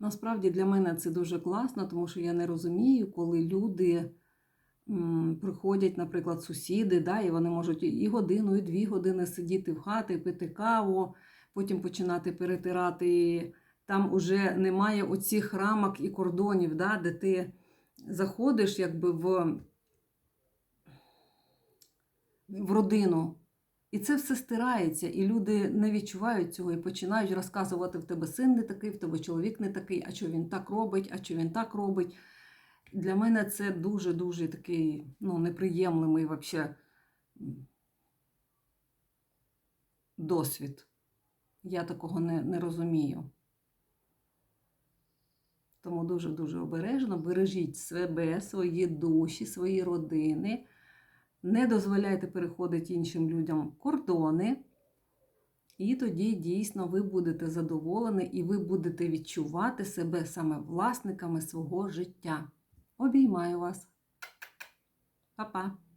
Насправді для мене це дуже класно, тому що я не розумію, коли люди приходять, наприклад, сусіди, да, і вони можуть і годину, і дві години сидіти в хаті, пити каву, потім починати перетирати. Там уже немає оцих рамок і кордонів, да, де ти заходиш якби в, в родину. І це все стирається, і люди не відчувають цього і починають розказувати в тебе син не такий, в тебе чоловік не такий, а що він так робить, а що він так робить. Для мене це дуже-дуже такий ну, неприємний вообще досвід. Я такого не, не розумію. Тому дуже-дуже обережно бережіть себе, свої душі, свої родини. Не дозволяйте переходити іншим людям кордони. І тоді дійсно ви будете задоволені і ви будете відчувати себе саме власниками свого життя. Обіймаю вас. Па-па!